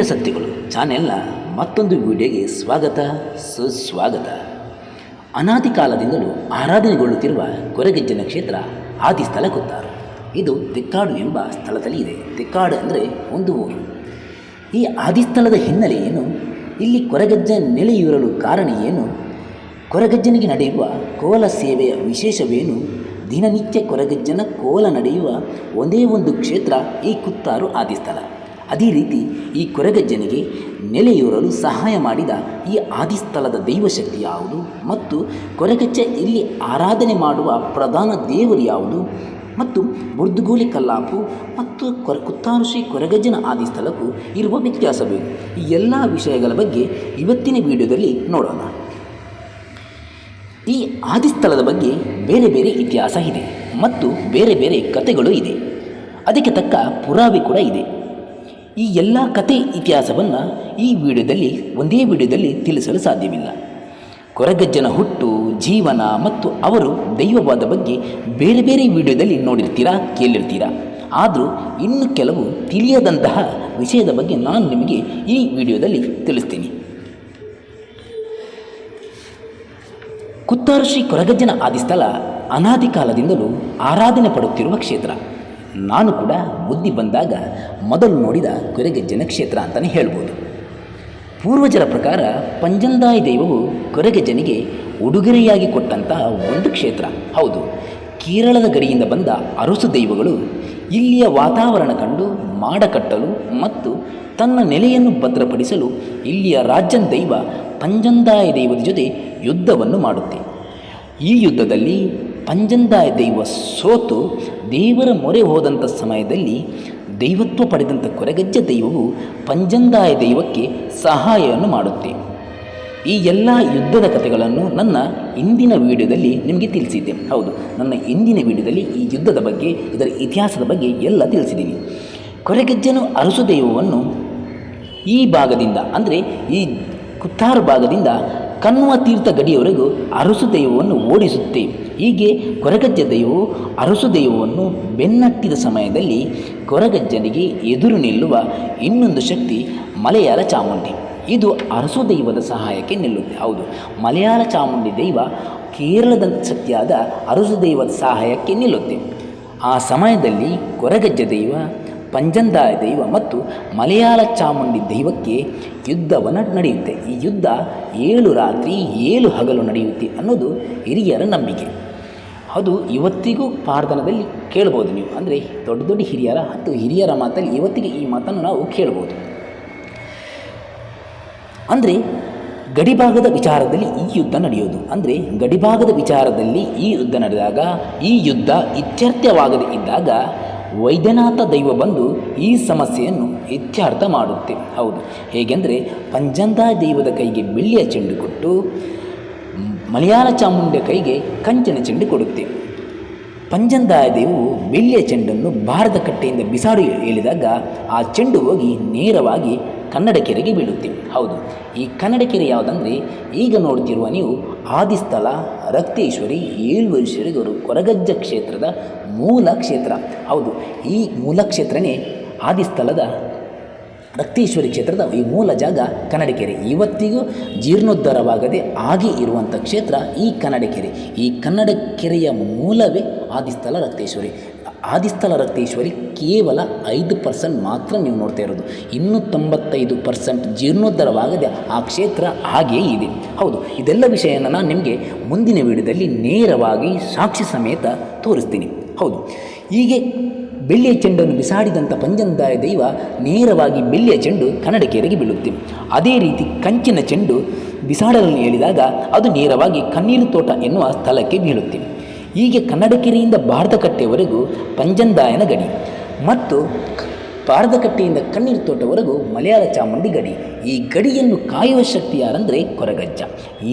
ನಂಬಿದ ಸತ್ಯಗಳು ಚಾನೆಲ್ನ ಮತ್ತೊಂದು ವಿಡಿಯೋಗೆ ಸ್ವಾಗತ, ಸುಸ್ವಾಗತ. ಅನಾದಿ ಕಾಲದಿಂದಲೂ ಆರಾಧನೆಗೊಳ್ಳುತ್ತಿರುವ ಕೊರಗಜ್ಜನ ಕ್ಷೇತ್ರ ಆದಿಸ್ಥಳ ಕುತ್ತಾರು ಇದು ತಿಕ್ಕಾಡು ಎಂಬ ಸ್ಥಳದಲ್ಲಿ ಇದೆ. ತಿಕ್ಕಾಡು ಅಂದರೆ ಒಂದು ಊರು. ಈ ಆದಿಸ್ಥಳದ ಹಿನ್ನೆಲೆ ಏನು ಇಲ್ಲಿ ಕೊರಗಜ್ಜ ನೆಲೆಯೂರಲು ಕಾರಣ ಏನು? ಕೊರಗಜ್ಜನಿಗೆ ನಡೆಯುವ ಕೋಲ ಸೇವೆಯ ವಿಶೇಷವೇನು? ದಿನನಿತ್ಯ ಕೊರಗಜ್ಜನ ಕೋಲ ನಡೆಯುವ ಒಂದೇ ಒಂದು ಕ್ಷೇತ್ರ ಈ ಕುತ್ತಾರು ಆದಿಸ್ಥಳ. ಅದೇ ರೀತಿ ಈ ಕೊರಗಜ್ಜನಿಗೆ ನೆಲೆಯೂರಲು ಸಹಾಯ ಮಾಡಿದ ಈ ಆದಿಸ್ಥಳದ ದೈವಶಕ್ತಿ ಯಾವುದು ಮತ್ತು ಕೊರಗಜ್ಜ ಇಲ್ಲಿ ಆರಾಧನೆ ಮಾಡುವ ಪ್ರಧಾನ ದೇವರು ಯಾವುದು ಮತ್ತು ಬುರ್ದುಗೋಲಿ ಕಲ್ಲಾಪು ಮತ್ತು ಕೊರ ಕುತ್ತಾರು ಶ್ರೀ ಕೊರಗಜ್ಜನ ಆದಿಸ್ಥಳಕ್ಕೂ ಇರುವ ವ್ಯತ್ಯಾಸವೇ ಈ ಎಲ್ಲ ವಿಷಯಗಳ ಬಗ್ಗೆ ಇವತ್ತಿನ ವಿಡಿಯೋದಲ್ಲಿ ನೋಡೋಣ. ಈ ಆದಿಸ್ಥಳದ ಬಗ್ಗೆ ಬೇರೆ ಬೇರೆ ಇತಿಹಾಸ ಇದೆ ಮತ್ತು ಬೇರೆ ಬೇರೆ ಕಥೆಗಳು ಇದೆ. ಅದಕ್ಕೆ ತಕ್ಕ ಪುರಾವೆ ಕೂಡ ಇದೆ. ಈ ಎಲ್ಲ ಕತೆ ಇತಿಹಾಸವನ್ನು ಈ ವಿಡಿಯೋದಲ್ಲಿ, ಒಂದೇ ವಿಡಿಯೋದಲ್ಲಿ ತಿಳಿಸಲು ಸಾಧ್ಯವಿಲ್ಲ. ಕೊರಗಜ್ಜನ ಹುಟ್ಟು, ಜೀವನ ಮತ್ತು ಅವರು ದೈವವಾದ ಬಗ್ಗೆ ಬೇರೆ ಬೇರೆ ವಿಡಿಯೋದಲ್ಲಿ ನೋಡಿರ್ತೀರಾ, ಕೇಳಿರ್ತೀರಾ? ಆದರೂ ಇನ್ನು ಕೆಲವು ತಿಳಿಯದಂತಹ ವಿಷಯದ ಬಗ್ಗೆ ನಾನು ನಿಮಗೆ ಈ ವಿಡಿಯೋದಲ್ಲಿ ತಿಳಿಸ್ತೀನಿ. ಕುತ್ತಾರು ಶ್ರೀ ಕೊರಗಜ್ಜನ ಆದಿಸ್ಥಳ ಅನಾದಿ ಕಾಲದಿಂದಲೂ ಆರಾಧನೆ ಪಡುತ್ತಿರುವ ಕ್ಷೇತ್ರ. ನಾನು ಕೂಡ ಬುದ್ಧಿ ಬಂದಾಗ ಮೊದಲು ನೋಡಿದ ಕೊರೆಗೆ ಕ್ಷೇತ್ರ ಅಂತಲೇ ಹೇಳ್ಬೋದು. ಪೂರ್ವಜರ ಪ್ರಕಾರ ಪಂಜಂದಾಯ ದೈವವು ಜನಿಗೆ ಉಡುಗೊರೆಯಾಗಿ ಕೊಟ್ಟಂತಹ ಒಂದು ಕ್ಷೇತ್ರ. ಹೌದು, ಕೇರಳದ ಗಡಿಯಿಂದ ಬಂದ ಅರಸು ದೈವಗಳು ಇಲ್ಲಿಯ ವಾತಾವರಣ ಕಂಡು ಮಾಡ ಕಟ್ಟಲು ಮತ್ತು ತನ್ನ ನೆಲೆಯನ್ನು ಭದ್ರಪಡಿಸಲು ಇಲ್ಲಿಯ ರಾಜ್ಯನ್ ದೈವ ಪಂಜಂದಾಯ ದೈವದ ಜೊತೆ ಯುದ್ಧವನ್ನು ಮಾಡುತ್ತೆ. ಈ ಯುದ್ಧದಲ್ಲಿ ಪಂಜಂದಾಯ ದೈವ ಸೋತು ದೇವರ ಮೊರೆ ಹೋದಂಥ ಸಮಯದಲ್ಲಿ ದೈವತ್ವ ಪಡೆದಂಥ ಕೊರಗಜ್ಜ ದೈವವು ಪಂಜಂದಾಯ ದೈವಕ್ಕೆ ಸಹಾಯವನ್ನು ಮಾಡುತ್ತೆ. ಈ ಎಲ್ಲ ಯುದ್ಧದ ಕಥೆಗಳನ್ನು ನನ್ನ ಇಂದಿನ ವಿಡಿಯೋದಲ್ಲಿ ನಿಮಗೆ ತಿಳಿಸಿದ್ದೆ. ಹೌದು, ನನ್ನ ಇಂದಿನ ವಿಡಿಯೋದಲ್ಲಿ ಈ ಯುದ್ಧದ ಬಗ್ಗೆ, ಇದರ ಇತಿಹಾಸದ ಬಗ್ಗೆ ಎಲ್ಲ ತಿಳಿಸಿದ್ದೀನಿ. ಕೊರಗಜ್ಜನು ಅರಸು ದೈವವನ್ನು ಈ ಭಾಗದಿಂದ, ಅಂದರೆ ಈ ಕುತ್ತಾರು ಭಾಗದಿಂದ ಕನ್ನುವ ತೀರ್ಥ ಗಡಿಯವರೆಗೂ ಅರಸು ದೈವವನ್ನು ಓಡಿಸುತ್ತೆ. ಹೀಗೆ ಕೊರಗಜ್ಜ ದೈವವು ಅರಸು ದೈವವನ್ನು ಬೆನ್ನಟ್ಟಿದ ಸಮಯದಲ್ಲಿ ಕೊರಗಜ್ಜನಿಗೆ ಎದುರು ನಿಲ್ಲುವ ಇನ್ನೊಂದು ಶಕ್ತಿ ಮಲಯಾಳ ಚಾಮುಂಡಿ. ಇದು ಅರಸು ದೈವದ ಸಹಾಯಕ್ಕೆ ನಿಲ್ಲುತ್ತೆ. ಹೌದು, ಮಲಯಾಳ ಚಾಮುಂಡಿ ದೈವ ಕೇರಳದ ಶಕ್ತಿಯಾದ ಅರಸು ದೈವದ ಸಹಾಯಕ್ಕೆ ನಿಲ್ಲುತ್ತೆ. ಆ ಸಮಯದಲ್ಲಿ ಕೊರಗಜ್ಜ ದೈವ ಪಂಜಂದಾಯ ದೈವ ಮತ್ತು ಮಲಯಾಳ ಚಾಮುಂಡಿ ದೈವಕ್ಕೆ ಯುದ್ಧವನ್ನು ನಡೆಯುತ್ತೆ. ಈ ಯುದ್ಧ ಏಳು ರಾತ್ರಿ ಏಳು ಹಗಲು ನಡೆಯುತ್ತೆ ಅನ್ನೋದು ಹಿರಿಯರ ನಂಬಿಕೆ. ಅದು ಇವತ್ತಿಗೂ ಪಾರ್ಧನದಲ್ಲಿ ಕೇಳ್ಬೋದು ನೀವು. ಅಂದರೆ ದೊಡ್ಡ ದೊಡ್ಡ ಹಿರಿಯರ ಮತ್ತು ಹಿರಿಯರ ಮಾತಲ್ಲಿ ಇವತ್ತಿಗೆ ಈ ಮಾತನ್ನು ನಾವು ಕೇಳ್ಬೋದು. ಅಂದರೆ ಗಡಿಭಾಗದ ವಿಚಾರದಲ್ಲಿ ಈ ಯುದ್ಧ ನಡೆಯೋದು. ಅಂದರೆ ಗಡಿಭಾಗದ ವಿಚಾರದಲ್ಲಿ ಈ ಯುದ್ಧ ನಡೆದಾಗ ಈ ಯುದ್ಧ ಇತ್ಯರ್ಥವಾಗದೇ ಇದ್ದಾಗ ವೈದ್ಯನಾಥ ದೈವ ಬಂದು ಈ ಸಮಸ್ಯೆಯನ್ನು ಇತ್ಯರ್ಥ ಮಾಡುತ್ತೆ. ಹೌದು. ಹೇಗೆಂದರೆ ಪಂಜಂದ ದೈವದ ಕೈಗೆ ಬೆಳ್ಳಿಯ ಚೆಂಡು ಕೊಟ್ಟು, ಮಲಯಾಳ ಚಾಮುಂಡಿಯ ಕೈಗೆ ಕಂಚಿನ ಚೆಂಡು ಕೊಡುತ್ತೆ. ಪಂಜಂದಾಯ ದೇವು ಬೆಳ್ಳಿಯ ಚೆಂಡನ್ನು ಭಾರತ ಕಟ್ಟೆಯಿಂದ ಬಿಸಾಡಿ ಹೇಳಿದಾಗ ಆ ಚೆಂಡು ಹೋಗಿ ನೇರವಾಗಿ ಕನ್ನಡ ಕೆರೆಗೆ ಬೀಳುತ್ತೆ ಹೌದು, ಈ ಕನ್ನಡ ಕೆರೆ ಯಾವುದಂದರೆ, ಈಗ ನೋಡ್ತಿರುವ ನೀವು ಆದಿಸ್ಥಳ, ರಕ್ತೇಶ್ವರಿ ಏಳುವರಿಶ್ವರಿಗರು ಕೊರಗಜ್ಜ ಕ್ಷೇತ್ರದ ಮೂಲ ಕ್ಷೇತ್ರ. ಹೌದು, ಈ ಮೂಲ ಕ್ಷೇತ್ರನೇ ಆದಿಸ್ಥಳದ ರಕ್ತೇಶ್ವರಿ ಕ್ಷೇತ್ರದ ಈ ಮೂಲ ಜಾಗ ಕನ್ನಡಕೆರೆ ಇವತ್ತಿಗೂ ಜೀರ್ಣೋದ್ಧಾರವಾಗದೆ ಹಾಗೆ ಇರುವಂಥ ಕ್ಷೇತ್ರ ಈ ಕನ್ನಡಕೆರೆ ಈ ಕನ್ನಡಕೆರೆಯ ಮೂಲವೇ ಆದಿಸ್ಥಳ, ರಕ್ತೇಶ್ವರಿ. ಆದಿಸ್ಥಳ ರಕ್ತೇಶ್ವರಿ ಕೇವಲ ಐದು ಪರ್ಸೆಂಟ್ ಮಾತ್ರ ನೀವು ನೋಡ್ತಾ ಇರೋದು. ಇನ್ನೂ ತೊಂಬತ್ತೈದು ಪರ್ಸೆಂಟ್ ಜೀರ್ಣೋದ್ಧಾರವಾಗದೆ ಆ ಕ್ಷೇತ್ರ ಹಾಗೆಯೇ ಇದೆ. ಹೌದು, ಇದೆಲ್ಲ ವಿಷಯನ ನಾನು ನಿಮಗೆ ಮುಂದಿನ ವಿಡಿಯೋದಲ್ಲಿ ನೇರವಾಗಿ ಸಾಕ್ಷಿ ಸಮೇತ ತೋರಿಸ್ತೀನಿ. ಹೌದು, ಹೀಗೆ ಬೆಳ್ಳಿಯ ಚೆಂಡನ್ನು ಬಿಸಾಡಿದಂಥ ಪಂಜಂದಾಯ ದೈವ ನೇರವಾಗಿ ಬೆಳ್ಳಿಯ ಚೆಂಡು ಕನ್ನಡಕೆಯರಿಗೆ ಬೀಳುತ್ತೆ. ಅದೇ ರೀತಿ ಕಂಚಿನ ಚೆಂಡು ಬಿಸಾಡಲನ್ನು ಹೇಳಿದಾಗ ಅದು ನೇರವಾಗಿ ಕಣ್ಣೀರು ತೋಟ ಎನ್ನುವ ಸ್ಥಳಕ್ಕೆ ಬೀಳುತ್ತೆ. ಹೀಗೆ ಕನ್ನಡಕಿರಿಯಿಂದ ಭಾರತಕಟ್ಟೆವರೆಗೂ ಪಂಜಂದಾಯನ ಗಡಿ ಮತ್ತು ಭಾರತಕಟ್ಟೆಯಿಂದ ಕಣ್ಣೀರು ತೋಟವರೆಗೂ ಮಲಯಾಳ ಚಾಮುಂಡಿ ಗಡಿ. ಈ ಗಡಿಯನ್ನು ಕಾಯುವ ಶಕ್ತಿ ಯಾರಂದರೆ ಕೊರಗಜ್ಜ.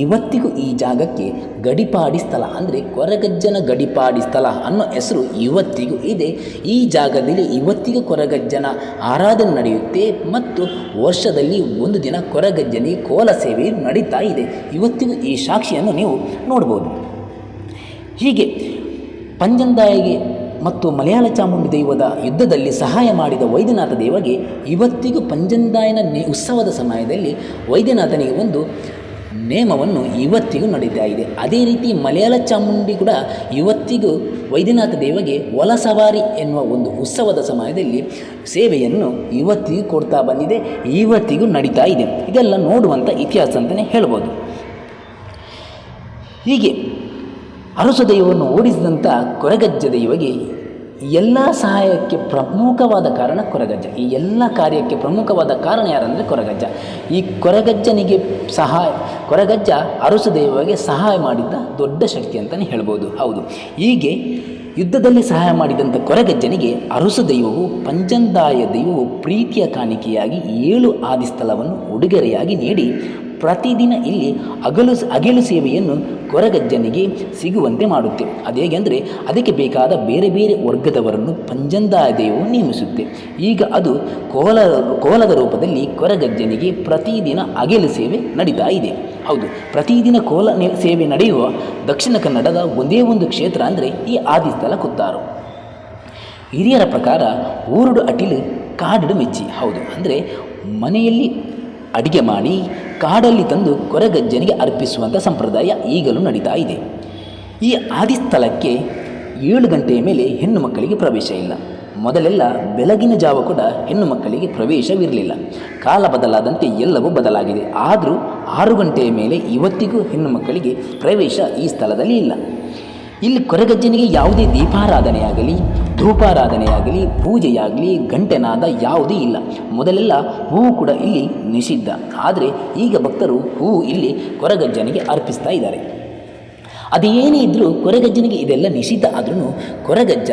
ಇವತ್ತಿಗೂ ಈ ಜಾಗಕ್ಕೆ ಗಡಿಪಾಡಿ ಸ್ಥಳ ಅಂದರೆ ಕೊರಗಜ್ಜನ ಗಡಿಪಾಡಿ ಸ್ಥಳ ಅನ್ನೋ ಹೆಸರು ಇವತ್ತಿಗೂ ಇದೆ. ಈ ಜಾಗದಲ್ಲಿ ಇವತ್ತಿಗೂ ಕೊರಗಜ್ಜನ ಆರಾಧನೆ ನಡೆಯುತ್ತೆ ಮತ್ತು ವರ್ಷದಲ್ಲಿ ಒಂದು ದಿನ ಕೊರಗಜ್ಜನಿಗೆ ಕೋಲ ಸೇವೆ ನಡೀತಾ ಇದೆ. ಇವತ್ತಿಗೂ ಈ ಸಾಕ್ಷಿಯನ್ನು ನೀವು ನೋಡ್ಬೋದು. ಹೀಗೆ ಪಂಜಂದಾಯಿಗೆ ಮತ್ತು ಮಲಯಾಳ ಚಾಮುಂಡಿ ದೈವದ ಯುದ್ಧದಲ್ಲಿ ಸಹಾಯ ಮಾಡಿದ ವೈದ್ಯನಾಥ ದೇವಗೆ ಇವತ್ತಿಗೂ ಪಂಜಂದಾಯನ ನೇ ಉತ್ಸವದ ಸಮಯದಲ್ಲಿ ವೈದ್ಯನಾಥನಿಗೆ ಒಂದು ನೇಮವನ್ನು ಇವತ್ತಿಗೂ ನಡೀತಾ ಇದೆ. ಅದೇ ರೀತಿ ಮಲಯಾಳ ಚಾಮುಂಡಿ ಕೂಡ ಇವತ್ತಿಗೂ ವೈದ್ಯನಾಥ ದೇವಗೆ ಒಲ ಸವಾರಿ ಎನ್ನುವ ಒಂದು ಉತ್ಸವದ ಸಮಯದಲ್ಲಿ ಸೇವೆಯನ್ನು ಇವತ್ತಿಗೂ ಕೊಡ್ತಾ ಬಂದಿದೆ, ಇವತ್ತಿಗೂ ನಡೀತಾ ಇದೆ. ಇದೆಲ್ಲ ನೋಡುವಂಥ ಇತಿಹಾಸ ಅಂತಲೇ ಹೇಳ್ಬೋದು. ಹೀಗೆ ಅರಸು ದೈವವನ್ನು ಓಡಿಸಿದಂಥ ಕೊರಗಜ್ಜ ದೈವಗೆ ಎಲ್ಲ ಸಹಾಯಕ್ಕೆ ಪ್ರಮುಖವಾದ ಕಾರಣ ಕೊರಗಜ್ಜ. ಈ ಎಲ್ಲ ಕಾರ್ಯಕ್ಕೆ ಪ್ರಮುಖವಾದ ಕಾರಣ ಯಾರಂದರೆ ಕೊರಗಜ್ಜ. ಈ ಕೊರಗಜ್ಜನಿಗೆ ಸಹಾಯ, ಕೊರಗಜ್ಜ ಅರಸು ದೈವಗೆ ಸಹಾಯ ಮಾಡಿದ್ದ ದೊಡ್ಡ ಶಕ್ತಿ ಅಂತಲೇ ಹೇಳ್ಬೋದು. ಹೌದು. ಹೀಗೆ ಯುದ್ಧದಲ್ಲಿ ಸಹಾಯ ಮಾಡಿದಂಥ ಕೊರಗಜ್ಜನಿಗೆ ಅರಸು ದೈವವು, ಪಂಚಂದಾಯ ದೈವವು ಪ್ರೀತಿಯ ಕಾಣಿಕೆಯಾಗಿ ಏಳು ಆದಿಸ್ಥಳವನ್ನು ಉಡುಗೊರೆಯಾಗಿ ನೀಡಿ ಪ್ರತಿದಿನ ಇಲ್ಲಿ ಅಗಲು ಅಗೆಲು ಸೇವೆಯನ್ನು ಕೊರಗಜ್ಜನಿಗೆ ಸಿಗುವಂತೆ ಮಾಡುತ್ತೆ. ಅದೇಗೆಂದರೆ ಅದಕ್ಕೆ ಬೇಕಾದ ಬೇರೆ ಬೇರೆ ವರ್ಗದವರನ್ನು ಪಂಜಂದಾಯದೇವು ನೇಮಿಸುತ್ತೆ. ಈಗ ಅದು ಕೋಲ ಕೋಲದ ರೂಪದಲ್ಲಿ ಕೊರಗಜ್ಜನಿಗೆ ಪ್ರತಿದಿನ ಅಗೆಲು ಸೇವೆ ನಡೀತಾ ಇದೆ. ಹೌದು, ಪ್ರತಿದಿನ ಕೋಲ ಸೇವೆ ನಡೆಯುವ ದಕ್ಷಿಣ ಕನ್ನಡದ ಒಂದೇ ಒಂದು ಕ್ಷೇತ್ರ ಅಂದರೆ ಈ ಆದಿಸ್ಥಳ ಕುತ್ತಾರು. ಹಿರಿಯರ ಪ್ರಕಾರ ಊರುಡು ಅಟಿಲು ಕಾಡಿಡು ಮೆಚ್ಚಿ. ಹೌದು, ಅಂದರೆ ಮನೆಯಲ್ಲಿ ಅಡಿಗೆ ಮಾಡಿ ಕಾಡಲ್ಲಿ ತಂದು ಕೊರಗಜ್ಜನಿಗೆ ಅರ್ಪಿಸುವಂಥ ಸಂಪ್ರದಾಯ ಈಗಲೂ ನಡೀತಾ ಇದೆ. ಈ ಆದಿಸ್ಥಳಕ್ಕೆ ಏಳು ಗಂಟೆಯ ಮೇಲೆ ಹೆಣ್ಣು ಮಕ್ಕಳಿಗೆ ಪ್ರವೇಶ ಇಲ್ಲ. ಮೊದಲೆಲ್ಲ ಬೆಳಗಿನ ಜಾವ ಕೂಡ ಹೆಣ್ಣು ಮಕ್ಕಳಿಗೆ ಪ್ರವೇಶವಿರಲಿಲ್ಲ. ಕಾಲ ಬದಲಾದಂತೆ ಎಲ್ಲವೂ ಬದಲಾಗಿದೆ. ಆದರೂ ಆರು ಗಂಟೆಯ ಮೇಲೆ ಇವತ್ತಿಗೂ ಹೆಣ್ಣು ಮಕ್ಕಳಿಗೆ ಪ್ರವೇಶ ಈ ಸ್ಥಳದಲ್ಲಿ ಇಲ್ಲ. ಇಲ್ಲಿ ಕೊರಗಜ್ಜನಿಗೆ ಯಾವುದೇ ದೀಪಾರಾಧನೆಯಾಗಲಿ ಧೂಪಾರಾಧನೆಯಾಗಲಿ, ಪೂಜೆಯಾಗಲಿ ಗಂಟೆನಾದ ಯಾವುದೇ ಇಲ್ಲ. ಮೊದಲೆಲ್ಲ ಹೂವು ಕೂಡ ಇಲ್ಲಿ ನಿಷಿದ್ಧ. ಆದರೆ ಈಗ ಭಕ್ತರು ಹೂವು ಇಲ್ಲಿ ಕೊರಗಜ್ಜನಿಗೆ ಅರ್ಪಿಸ್ತಾ ಇದ್ದಾರೆ. ಅದೇನೇ ಇದ್ದರೂ ಕೊರಗಜ್ಜನಿಗೆ ಇದೆಲ್ಲ ನಿಷಿದ್ಧ. ಆದ್ರೂ ಕೊರಗಜ್ಜ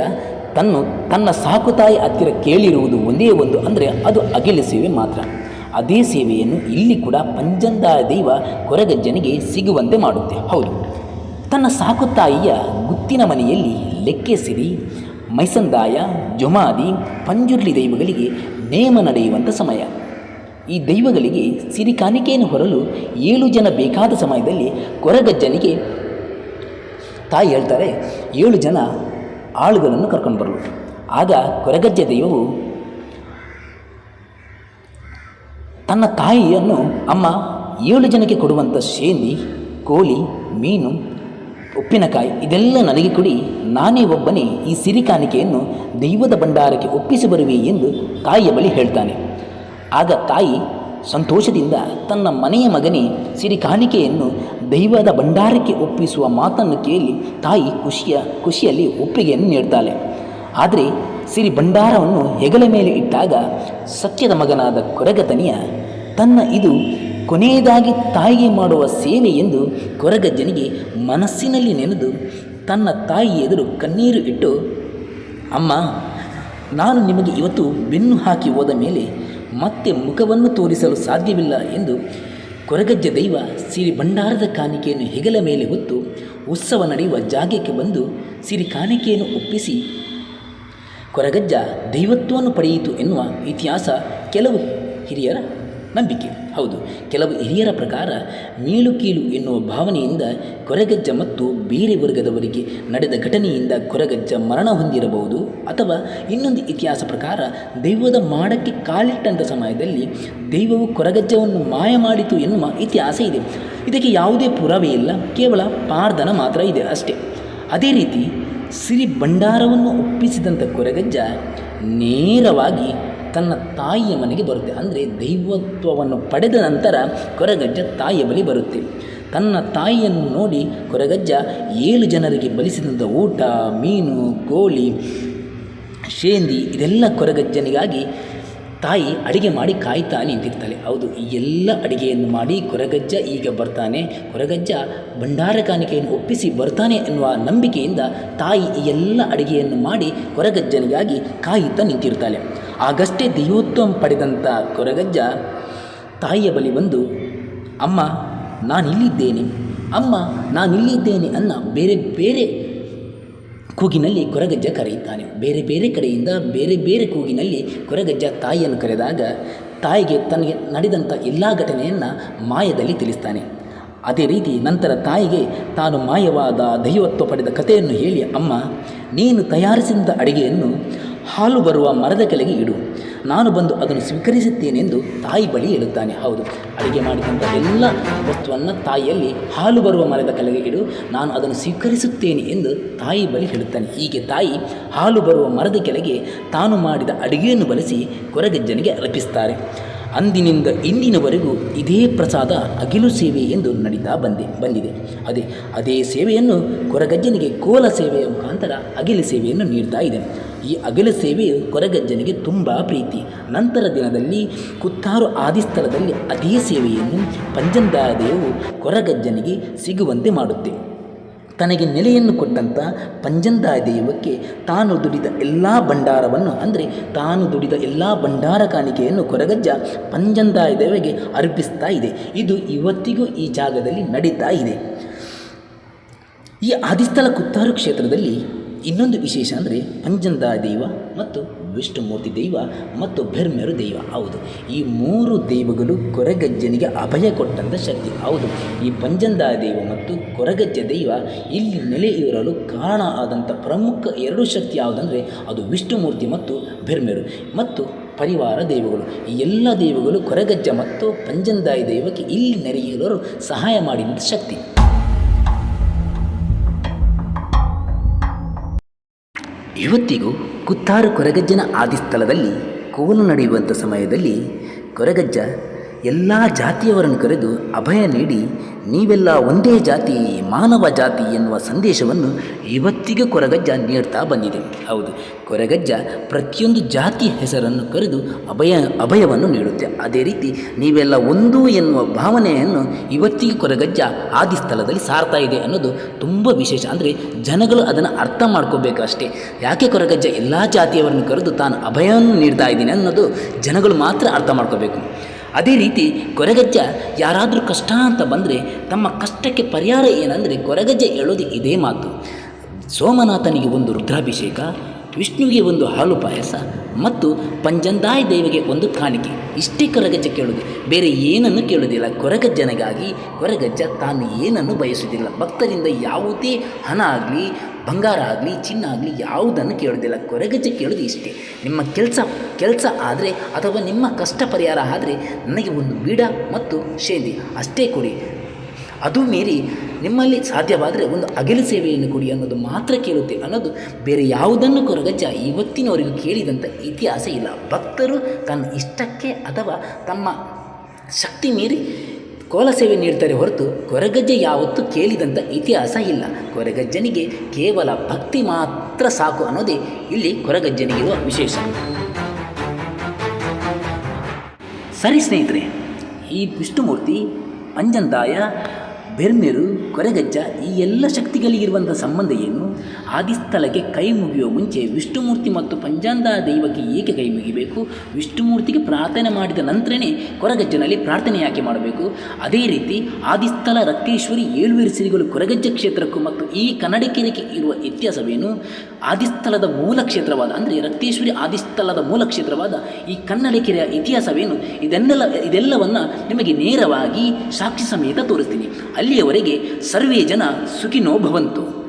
ತನ್ನ ತನ್ನ ಸಾಕುತಾಯಿ ಹತ್ತಿರ ಕೇಳಿರುವುದು ಒಂದೇ ಒಂದು ಅಂದರೆ ಅದು ಅಗಿಲ ಸೇವೆ ಮಾತ್ರ. ಅದೇ ಸೇವೆಯನ್ನು ಇಲ್ಲಿ ಕೂಡ ಪಂಜಂದಾಯ ದೈವ ಕೊರಗಜ್ಜನಿಗೆ ಸಿಗುವಂತೆ ಮಾಡುತ್ತೆ. ಹೌದು. ತನ್ನ ಸಾಕು ತಾಯಿಯ ಗುತ್ತಿನ ಮನೆಯಲ್ಲಿ ಲೆಕ್ಕೆಸಿರಿ ಮೈಸಂದಾಯ, ಜೊಮಾದಿ, ಪಂಜುರ್ಲಿ ದೈವಗಳಿಗೆ ನೇಮ ನಡೆಯುವಂಥ ಸಮಯ. ಈ ದೈವಗಳಿಗೆ ಸಿರಿ ಕಾಣಿಕೆಯನ್ನು ಹೊರಲು ಏಳು ಜನ ಬೇಕಾದ ಸಮಯದಲ್ಲಿ ಕೊರಗಜ್ಜನಿಗೆ ತಾಯಿ ಹೇಳ್ತಾರೆ, ಏಳು ಜನ ಆಳುಗಳನ್ನು ಕರ್ಕೊಂಡು ಬರಲು. ಆಗ ಕೊರಗಜ್ಜ ದೈವವು ತನ್ನ ತಾಯಿಯನ್ನು, ಅಮ್ಮ, ಏಳು ಜನಕ್ಕೆ ಕೊಡುವಂಥ ಶೇಂದಿ, ಕೋಳಿ, ಮೀನು ಉಪ್ಪಿನಕಾಯಿ, ಇದೆಲ್ಲ ನನಗೆ ಕೊಡಿ. ನಾನೇ ಒಬ್ಬನೇ ಈ ಸಿರಿ ಕಾಣಿಕೆಯನ್ನು ದೈವದ ಭಂಡಾರಕ್ಕೆ ಒಪ್ಪಿಸಿ ಬರುವೆ ಎಂದು ತಾಯಿಯ ಬಳಿ ಹೇಳ್ತಾನೆ. ಆಗ ತಾಯಿ ಸಂತೋಷದಿಂದ ತನ್ನ ಮನೆಯ ಮಗನೇ ಸಿರಿ ಕಾಣಿಕೆಯನ್ನು ದೈವದ ಭಂಡಾರಕ್ಕೆ ಒಪ್ಪಿಸುವ ಮಾತನ್ನು ಕೇಳಿ ತಾಯಿ ಖುಷಿಯ, ಖುಷಿಯಲ್ಲಿ ಒಪ್ಪಿಗೆಯನ್ನು ನೀಡ್ತಾಳೆ. ಆದರೆ ಸಿರಿ ಭಂಡಾರವನ್ನು ಹೆಗಲ ಮೇಲೆ ಇಟ್ಟಾಗ ಸತ್ಯದ ಮಗನಾದ ಕೊರಗತನಿಯ ತನ್ನ ಇದು ಕೊನೆಯದಾಗಿ ತಾಯಿಗೆ ಮಾಡುವ ಸೇವೆ ಎಂದು ಕೊರಗಜ್ಜನಿಗೆ ಮನಸ್ಸಿನಲ್ಲಿ ನೆನೆದು ತನ್ನ ತಾಯಿ ಎದುರು ಕಣ್ಣೀರು ಇಟ್ಟು, ಅಮ್ಮ, ನಾನು ನಿಮಗೆ ಇವತ್ತು ಬೆನ್ನು ಹಾಕಿ ಹೋದ ಮೇಲೆ ಮತ್ತೆ ಮುಖವನ್ನು ತೋರಿಸಲು ಸಾಧ್ಯವಿಲ್ಲ ಎಂದು ಕೊರಗಜ್ಜ ದೈವ ಸಿರಿ ಭಂಡಾರದ ಕಾಣಿಕೆಯನ್ನು ಹೆಗಲ ಮೇಲೆ ಹೊತ್ತು ಉತ್ಸವ ನಡೆಯುವ ಜಾಗಕ್ಕೆ ಬಂದು ಸಿರಿ ಕಾಣಿಕೆಯನ್ನು ಒಪ್ಪಿಸಿ, ಕೊರಗಜ್ಜ ದೈವತ್ವವನ್ನು ಪಡೆಯಿತು ಎನ್ನುವ ಇತಿಹಾಸ ಕೆಲವು ಹಿರಿಯರ ನಂಬಿಕೆ. ಹೌದು, ಕೆಲವು ಹಿರಿಯರ ಪ್ರಕಾರ ಮೀಳು ಕೀಳು ಎನ್ನುವ ಭಾವನೆಯಿಂದ ಕೊರಗಜ್ಜ ಮತ್ತು ಬೇರೆ ವರ್ಗದವರಿಗೆ ನಡೆದ ಘಟನೆಯಿಂದ ಕೊರಗಜ್ಜ ಮರಣ ಹೊಂದಿರಬಹುದು ಅಥವಾ ಇನ್ನೊಂದು ಇತಿಹಾಸ ಪ್ರಕಾರ ದೈವದ ಮಾಡಕ್ಕೆ ಕಾಲಿಟ್ಟಂಥ ಸಮಯದಲ್ಲಿ ದೈವವು ಕೊರಗಜ್ಜವನ್ನು ಮಾಯ ಮಾಡಿತು ಎನ್ನುವ ಇತಿಹಾಸ ಇದೆ. ಇದಕ್ಕೆ ಯಾವುದೇ ಪುರಾವೆ ಇಲ್ಲ, ಕೇವಲ ಪಾರ್ಧನ ಮಾತ್ರ ಇದೆ ಅಷ್ಟೇ. ಅದೇ ರೀತಿ ಸಿರಿ ಭಂಡಾರವನ್ನು ಒಪ್ಪಿಸಿದಂಥ ಕೊರಗಜ್ಜ ನೇರವಾಗಿ ತನ್ನ ತಾಯಿಯ ಮನೆಗೆ ಬರುತ್ತೆ. ಅಂದರೆ ದೈವತ್ವವನ್ನು ಪಡೆದ ನಂತರ ಕೊರಗಜ್ಜ ತಾಯಿಯ ಬಳಿ ಬರುತ್ತೆ. ತನ್ನ ತಾಯಿಯನ್ನು ನೋಡಿ ಕೊರಗಜ್ಜ ಏಳು ಜನರಿಗೆ ಬಲಿಸಿದಂಥ ಊಟ, ಮೀನು, ಕೋಳಿ, ಶೇಂದಿ ಇದೆಲ್ಲ ಕೊರಗಜ್ಜನಿಗಾಗಿ ತಾಯಿ ಅಡಿಗೆ ಮಾಡಿ ಕಾಯ್ತಾ ನಿಂತಿರ್ತಾಳೆ ಹೌದು, ಈ ಎಲ್ಲ ಅಡಿಗೆಯನ್ನು ಮಾಡಿ ಕೊರಗಜ್ಜ ಈಗ ಬರ್ತಾನೆ. ಕೊರಗಜ್ಜ ಭಂಡಾರ ಕಾಣಿಕೆಯನ್ನು ಒಪ್ಪಿಸಿ ಬರ್ತಾನೆ ಎನ್ನುವ ನಂಬಿಕೆಯಿಂದ ತಾಯಿ ಈ ಎಲ್ಲ ಅಡಿಗೆಯನ್ನು ಮಾಡಿ ಕೊರಗಜ್ಜನಿಗಾಗಿ ಕಾಯುತ್ತಾ ನಿಂತಿರ್ತಾಳೆ. ಆಗಷ್ಟೇ ದೇಹೋತ್ವಂ ಪಡೆದಂಥ ಕೊರಗಜ್ಜ ತಾಯಿಯ ಬಳಿ ಬಂದು, ಅಮ್ಮ, ನಾನಿಲ್ಲಿದ್ದೇನೆ ಅಮ್ಮ, ನಾನಿಲ್ಲಿದ್ದೇನೆ ಅನ್ನ ಬೇರೆ ಬೇರೆ ಕೂಗಿನಲ್ಲಿ ಕೊರಗಜ್ಜ ಕರೆಯುತ್ತಾನೆ. ಬೇರೆ ಬೇರೆ ಕಡೆಯಿಂದ ಬೇರೆ ಬೇರೆ ಕೂಗಿನಲ್ಲಿ ಕೊರಗಜ್ಜ ತಾಯಿಯನ್ನು ಕರೆದಾಗ, ತಾಯಿಗೆ ತನಗೆ ನಡೆದಂಥ ಎಲ್ಲ ಘಟನೆಯನ್ನು ಮಾಯದಲ್ಲಿ ತಿಳಿಸ್ತಾನೆ. ಅದೇ ರೀತಿ ನಂತರ ತಾಯಿಗೆ ತಾನು ಮಾಯವಾದ ದೈವತ್ವ ಪಡೆದ ಕಥೆಯನ್ನು ಹೇಳಿ, ಅಮ್ಮ, ನೀನು ತಯಾರಿಸಿದ ಅಡಿಗೆಯನ್ನು ಹಾಲು ಬರುವ ಮರದ ಕೆಳಗೆ ಇಡು. ನಾನು ಬಂದು ಅದನ್ನು ಸ್ವೀಕರಿಸುತ್ತೇನೆಂದು ತಾಯಿ ಬಳಿ ಹೇಳುತ್ತಾನೆ. ಹೌದು, ಅಡುಗೆ ಮಾಡಿದಂಥ ಎಲ್ಲ ವಸ್ತುವನ್ನು ತಾಯಿಯಲ್ಲಿ ಹಾಲು ಬರುವ ಮರದ ಕೆಳಗೆ ಇಡು. ನಾನು ಅದನ್ನು ಸ್ವೀಕರಿಸುತ್ತೇನೆ ಎಂದು ತಾಯಿ ಬಳಿ ಹೇಳುತ್ತಾನೆ. ಹೀಗೆ ತಾಯಿ ಹಾಲು ಬರುವ ಮರದ ಕೆಳಗೆ ತಾನು ಮಾಡಿದ ಅಡುಗೆಯನ್ನು ಬಳಸಿ ಕೊರಗಜ್ಜನಿಗೆ ಅರ್ಪಿಸ್ತಾರೆ ಅಂದಿನಿಂದ ಇಂದಿನವರೆಗೂ ಇದೇ ಪ್ರಸಾದ ಅಗಿಲು ಸೇವೆ ಎಂದು ನಡೀತಾ ಬಂದೆ, ಬಂದಿದೆ. ಅದೇ ಅದೇ ಸೇವೆಯನ್ನು ಕೊರಗಜ್ಜನಿಗೆ ಕೋಲ ಸೇವೆಯ ಮುಖಾಂತರ ಅಗಿಲು ಸೇವೆಯನ್ನು ನೀಡ್ತಾ ಇದೆ. ಈ ಅಗಿಲು ಸೇವೆಯು ಕೊರಗಜ್ಜನಿಗೆ ತುಂಬ ಪ್ರೀತಿ. ನಂತರ ದಿನದಲ್ಲಿ ಕುತ್ತಾರು ಆದಿಸ್ಥಳದಲ್ಲಿ ಅದೇ ಸೇವೆಯನ್ನು ಪಂಜಂದಾದೇವು ಕೊರಗಜ್ಜನಿಗೆ ಸಿಗುವಂತೆ ಮಾಡುತ್ತೆ. ತನಗೆ ನೆಲೆಯನ್ನು ಕೊಟ್ಟಂಥ ಪಂಜಂದಾಯ ದೈವಕ್ಕೆ ತಾನು ದುಡಿದ ಎಲ್ಲ ಭಂಡಾರವನ್ನು, ಅಂದರೆ ತಾನು ದುಡಿದ ಎಲ್ಲ ಭಂಡಾರ ಕಾಣಿಕೆಯನ್ನು ಕೊರಗಜ್ಜ ಪಂಜಂದಾಯ ದೇವಿಗೆ ಅರ್ಪಿಸ್ತಾ ಇದೆ. ಇದು ಇವತ್ತಿಗೂ ಈ ಜಾಗದಲ್ಲಿ ನಡೀತಾ ಇದೆ. ಈ ಆದಿಸ್ಥಳ ಕುತ್ತಾರು ಕ್ಷೇತ್ರದಲ್ಲಿ ಇನ್ನೊಂದು ವಿಶೇಷ ಅಂದರೆ ಪಂಜಂದಾಯ ದೈವ ಮತ್ತು ವಿಷ್ಣುಮೂರ್ತಿ ದೈವ ಮತ್ತು ಭೆರ್ಮೆರು ದೈವ. ಹೌದು, ಈ ಮೂರು ದೈವಗಳು ಕೊರಗಜ್ಜನಿಗೆ ಅಭಯ ಕೊಟ್ಟಂಥ ಶಕ್ತಿ. ಹೌದು, ಈ ಪಂಜಂದ ದೈವ ಮತ್ತು ಕೊರಗಜ್ಜ ದೈವ ಇಲ್ಲಿ ನೆಲೆ ಇರಲು ಕಾರಣ ಆದಂಥ ಪ್ರಮುಖ ಎರಡು ಶಕ್ತಿ ಯಾವುದಂದರೆ ಅದು ವಿಷ್ಣುಮೂರ್ತಿ ಮತ್ತು ಭೆರ್ಮೆರು ಮತ್ತು ಪರಿವಾರ ದೈವಗಳು. ಈ ಎಲ್ಲ ದೈವಗಳು ಕೊರಗಜ್ಜ ಮತ್ತು ಪಂಜಂದಾಯಿ ದೈವಕ್ಕೆ ಇಲ್ಲಿ ನೆರೆಯಲು ಸಹಾಯ ಮಾಡಿದಂಥ ಶಕ್ತಿ. ಇವತ್ತಿಗೂ ಕುತ್ತಾರು ಕೊರಗಜ್ಜನ ಆದಿಸ್ಥಳದಲ್ಲಿ ಕೋಲು ನಡೆಯುವಂಥ ಸಮಯದಲ್ಲಿ ಕೊರಗಜ್ಜ ಎಲ್ಲ ಜಾತಿಯವರನ್ನು ಕರೆದು ಅಭಯ ನೀಡಿ ನೀವೆಲ್ಲ ಒಂದೇ ಜಾತಿ, ಮಾನವ ಜಾತಿ ಎನ್ನುವ ಸಂದೇಶವನ್ನು ಇವತ್ತಿಗೆ ಕೊರಗಜ್ಜ ನೀಡ್ತಾ ಬಂದಿದೆ. ಹೌದು, ಕೊರಗಜ್ಜ ಪ್ರತಿಯೊಂದು ಜಾತಿ ಹೆಸರನ್ನು ಕರೆದು ಅಭಯ, ಅಭಯವನ್ನು ನೀಡುತ್ತೆ. ಅದೇ ರೀತಿ ನೀವೆಲ್ಲ ಒಂದು ಎನ್ನುವ ಭಾವನೆಯನ್ನು ಇವತ್ತಿಗೆ ಕೊರಗಜ್ಜ ಆದಿಸ್ಥಳದಲ್ಲಿ ಸಾರ್ತಾ ಇದೆ ಅನ್ನೋದು ತುಂಬ ವಿಶೇಷ. ಅಂದರೆ ಜನಗಳು ಅದನ್ನು ಅರ್ಥ ಮಾಡ್ಕೋಬೇಕು ಅಷ್ಟೇ. ಯಾಕೆ ಕೊರಗಜ್ಜ ಎಲ್ಲ ಜಾತಿಯವರನ್ನು ಕರೆದು ತಾನು ಅಭಯವನ್ನು ನೀಡ್ತಾ ಇದ್ದೀನಿ ಅನ್ನೋದು ಜನಗಳು ಮಾತ್ರ ಅರ್ಥ ಮಾಡ್ಕೋಬೇಕು. ಅದೇ ರೀತಿ ಕೊರಗಜ್ಜ ಯಾರಾದರೂ ಕಷ್ಟ ಅಂತ ಬಂದರೆ ತಮ್ಮ ಕಷ್ಟಕ್ಕೆ ಪರಿಹಾರ ಏನಂದರೆ ಕೊರಗಜ್ಜ ಹೇಳೋದು ಇದೇ ಮಾತು. ಸೋಮನಾಥನಿಗೆ ಒಂದು ರುದ್ರಾಭಿಷೇಕ, ವಿಷ್ಣುವಿಗೆ ಒಂದು ಹಾಲು ಪಾಯಸ ಮತ್ತು ಪಂಜಂದಾಯ ದೇವಿಗೆ ಒಂದು ಕಾಣಿಕೆ. ಇಷ್ಟೇ ಕೊರಗಜ್ಜ ಕೇಳೋದು. ಬೇರೆ ಏನನ್ನು ಕೇಳೋದಿಲ್ಲ. ಕೊರಗಜ್ಜನಿಗಾಗಿ ಕೊರಗಜ್ಜ ತಾನು ಏನನ್ನು ಬಯಸುವುದಿಲ್ಲ. ಭಕ್ತರಿಂದ ಯಾವುದೇ ಹಣ ಆಗಲಿ ಬಂಗಾರ ಆಗಲಿ, ಚಿನ್ನ ಆಗಲಿ, ಯಾವುದನ್ನು ಕೇಳೋದಿಲ್ಲ. ಕೊರಗಜ್ಜೆ ಕೇಳೋದು ಇಷ್ಟೇ. ನಿಮ್ಮ ಕೆಲಸ ಕೆಲಸ ಆದರೆ ಅಥವಾ ನಿಮ್ಮ ಕಷ್ಟ ಪರಿಹಾರ ಆದರೆ ನನಗೆ ಒಂದು ಬೀಡ ಮತ್ತು ಶೇಂದಿ ಅಷ್ಟೇ ಕೊಡಿ. ಅದು ಮೀರಿ ನಿಮ್ಮಲ್ಲಿ ಸಾಧ್ಯವಾದರೆ ಒಂದು ಅಗಲಿ ಸೇವೆಯನ್ನು ಕೊಡಿ ಅನ್ನೋದು ಮಾತ್ರ ಕೇಳುತ್ತೆ. ಅನ್ನೋದು ಬೇರೆ ಯಾವುದನ್ನು ಕೊರಗಜ್ಜ ಇವತ್ತಿನವರೆಗೂ ಕೇಳಿದಂಥ ಇತಿಹಾಸ ಇಲ್ಲ. ಭಕ್ತರು ತನ್ನ ಇಷ್ಟಕ್ಕೆ ಅಥವಾ ತಮ್ಮ ಶಕ್ತಿ ಮೀರಿ ಕೋಲ ಸೇವೆ ನೀಡ್ತಾರೆ ಹೊರತು ಕೊರಗಜ್ಜೆ ಯಾವತ್ತೂ ಕೇಳಿದಂಥ ಇತಿಹಾಸ ಇಲ್ಲ. ಕೊರಗಜ್ಜನಿಗೆ ಕೇವಲ ಭಕ್ತಿ ಮಾತ್ರ ಸಾಕು ಅನ್ನೋದೇ ಇಲ್ಲಿ ಕೊರಗಜ್ಜನಿಗಿರುವ ವಿಶೇಷ. ಸರಿ ಸ್ನೇಹಿತರೆ, ಈ ವಿಷ್ಣುಮೂರ್ತಿ ಅಂಜಂದಾಯ ಬೆರ್ಮೆರು ಕೊರೆಗಜ್ಜ ಈ ಎಲ್ಲ ಶಕ್ತಿಗಳಿಗಿರುವಂಥ ಸಂಬಂಧ ಏನು? ಆದಿಸ್ಥಳಕ್ಕೆ ಕೈ ಮುಗಿಯುವ ಮುಂಚೆ ವಿಷ್ಣುಮೂರ್ತಿ ಮತ್ತು ಪಂಚಾಂದ ದೈವಕ್ಕೆ ಏಕೆ ಕೈ ಮುಗಿಬೇಕು? ವಿಷ್ಣುಮೂರ್ತಿಗೆ ಪ್ರಾರ್ಥನೆ ಮಾಡಿದ ನಂತರನೇ ಕೊರಗಜ್ಜನಲ್ಲಿ ಪ್ರಾರ್ಥನೆ ಯಾಕೆ ಮಾಡಬೇಕು? ಅದೇ ರೀತಿ ಆದಿಸ್ಥಳ, ರಕ್ತೇಶ್ವರಿ, ಏಳುವೇರು ಸಿರಿಗಳು ಕೊರಗಜ್ಜ ಕ್ಷೇತ್ರಕ್ಕೂ ಮತ್ತು ಈ ಕನ್ನಡಕೆರೆಗೆ ಇರುವ ವ್ಯತ್ಯಾಸವೇನು? ಆದಿಸ್ಥಳದ ಮೂಲ ಕ್ಷೇತ್ರವಾದ ಅಂದರೆ ರಕ್ತೇಶ್ವರಿ ಆದಿಸ್ಥಳದ ಮೂಲ ಕ್ಷೇತ್ರವಾದ ಈ ಕನ್ನಡಕೆರೆಯ ಇತಿಹಾಸವೇನು? ಇದನ್ನೆಲ್ಲ, ಇದೆಲ್ಲವನ್ನು ನಿಮಗೆ ನೇರವಾಗಿ ಸಾಕ್ಷಿ ಸಮೇತ ತೋರಿಸ್ತೀನಿ. ಅಲ್ಲಿಯವರೆಗೆ ಸರ್ವೇ ಜನ ಸುಖಿನೋ ಭವಂತು.